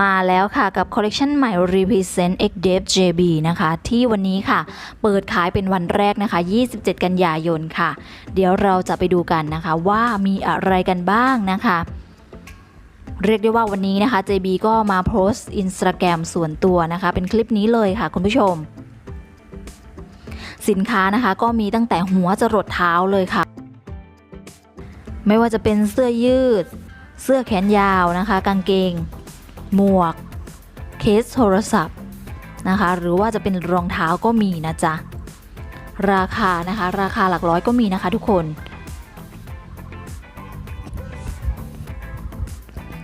มาแล้วค่ะกับคอลเลกชันใหม่ Represent X d e v JB นะคะ ที่วันนี้ค่ะ เปิดขายเป็นวันแรกนะคะ 27 กันยายนค่ะ เดี๋ยวเราจะไปดูกันนะคะว่ามีอะไรกันบ้างนะคะ เรียกได้ว่าวันนี้นะคะ JB ก็มาโพสต์อินสตาแกรมส่วนตัวนะคะ เป็นคลิปนี้เลยค่ะคุณผู้ชม สินค้านะคะก็มีตั้งแต่หัวจรดเท้าเลยค่ะ ไม่ว่าจะเป็นเสื้อยืด เสื้อแขนยาวนะคะ กางเกง หมวก เคสโทรศัพท์นะคะ หรือว่าจะเป็นรองเท้าก็มีนะจ๊ะ ราคานะคะ ราคาหลักร้อยก็มีนะคะทุกคน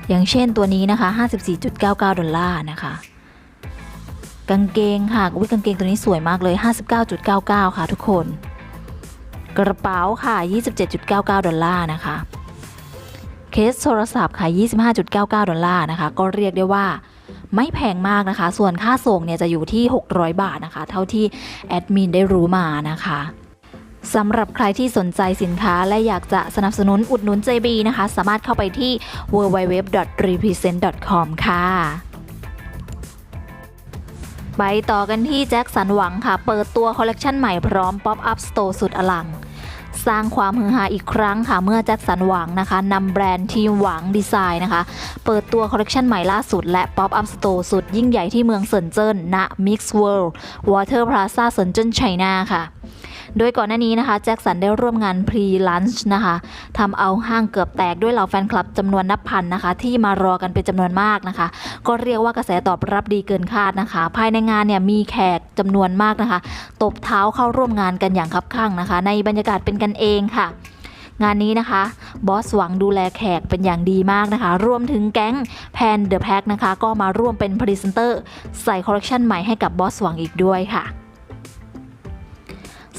อย่างเช่นตัวนี้นะคะ 54.99 ดอลลาร์นะคะ กางเกงค่ะอุ้ยกางเกงตัวนี้สวยมากเลย 59.99 ค่ะทุกคน กระเป๋าค่ะ 27.99 ดอลลาร์นะคะ สโทรศัพท์ค่ะ 25.99 ดอลลาร์นะคะ ก็เรียกได้ว่าไม่แพงมากนะคะ ส่วนค่าส่งเนี่ยจะอยู่ที่ 600 บาทนะคะ เท่าที่แอดมินได้รู้มานะคะสำหรับใครที่สนใจสินค้าและอยากจะสนับสนุนอุดหนุน JB นะคะ สามารถเข้าไปที่ www.represent.com ค่ะไปต่อกันที่แจ็คสันหวังค่ะ เปิดตัวคอลเลกชันใหม่พร้อม Pop Up Store สุดอลัง สร้างความฮือฮาอีกครั้งค่ะเมื่อแจ็คสันหวังนะคะนำแบรนด์ทีมหวังดีไซน์นะคะ เปิดตัวคอลเลคชันใหม่ล่าสุดและป๊อปอัพสโตร์สุดยิ่งใหญ่ที่เมืองเซินเจิ้นณมิกซ์เวิลด์วอเตอร์พลาซ่าเซินเจิ้นไชน่าค่ะ โดยก่อนหน้านี้นะคะแจ็คสันได้ร่วมงานพรีลันช์นะคะทำเอาห้างเกือบแตกด้วยเหล่าแฟนคลับจำนวนนับพันนะคะ ที่มารอกันเป็นจำนวนมากนะคะ ก็เรียกว่ากระแสตอบรับดีเกินคาดนะคะ ภายในงานเนี่ยมีแขกจำนวนมากนะคะ ตบเท้าเข้าร่วมงานกันอย่างคับข้างนะคะ ในบรรยากาศเป็นกันเองค่ะงานนี้นะคะ บอสหวังดูแลแขกเป็นอย่างดีมากนะคะ รวมถึงแก๊งแพนเดอะแพ็กนะคะ ก็มาร่วมเป็นพรีเซนเตอร์ ใส่คอลเลคชันใหม่ให้กับบอสหวังอีกด้วยค่ะ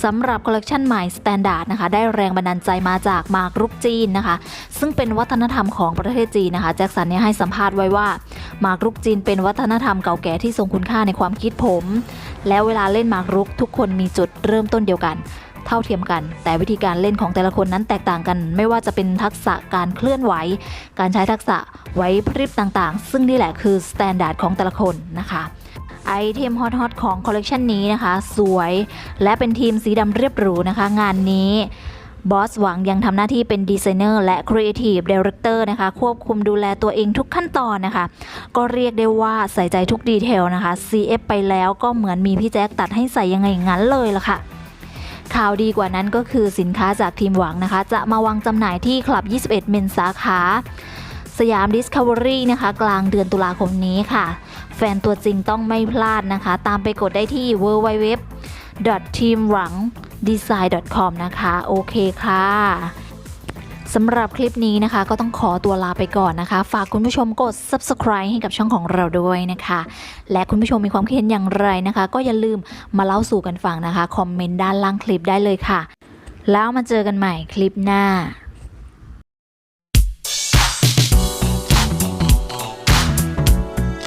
สำหรับคอลเลกชันใหม่ Standard นะคะ ได้แรงบันดาลใจมาจากมากรุกจีนนะคะ ซึ่งเป็นวัฒนธรรมของประเทศจีนนะคะ แจ็คสันเนี่ยให้สัมภาษณ์ไว้ว่า มากรุกจีนเป็นวัฒนธรรมเก่าแก่ที่ทรงคุณค่าในความคิดผม แล้วเวลาเล่นมากรุกทุกคนมีจุดเริ่มต้นเดียวกันเท่าเทียมกัน แต่วิธีการเล่นของแต่ละคนนั้นแตกต่างกัน ไม่ว่าจะเป็นทักษะการเคลื่อนไหว การใช้ทักษะไว้พริบต่างๆ ซึ่งนี่แหละคือสแตนดาร์ดของแต่ละคนนะคะ ไอเทมฮอตๆของคอลเลกชันนี้นะคะ สวยและเป็นทีมสีดำเรียบหรูนะคะ งานนี้บอสหวังยังทำหน้าที่เป็นดีไซเนอร์และครีเอทีฟดีเรคเตอร์นะคะ ควบคุมดูแลตัวเองทุกขั้นตอนนะคะ ก็เรียกได้ว่าใส่ใจทุกดีเทลนะคะ CF ไปแล้วก็เหมือนมีพี่แจ๊คตัดให้ใส่ยังไงงั้นเลยล่ะค่ะข่าวดีกว่านั้นก็คือสินค้าจากทีมหวังนะคะ จะมาวางจำหน่ายที่คลับ 21 เมนสาขา สยาม Discovery นะคะ กลางเดือนตุลาคมนี้ค่ะ แฟนตัวจริงต้องไม่พลาดนะคะ ตามไปกดได้ที่ www teamwangdesign.com นะคะ โอเคค่ะสำหรับคลิปนี้นะคะก็ต้องขอตัวลาไปก่อนนะคะ ฝากคุณผู้ชมกด subscribe ให้กับช่องของเราด้วยนะคะ และคุณผู้ชมมีความคิดเห็นอย่างไรนะคะ ก็อย่าลืมมาเล่าสู่กันฟังนะคะ คอมเมนต์ด้านล่างคลิปได้เลยค่ะ แล้วมาเจอกันใหม่คลิปหน้า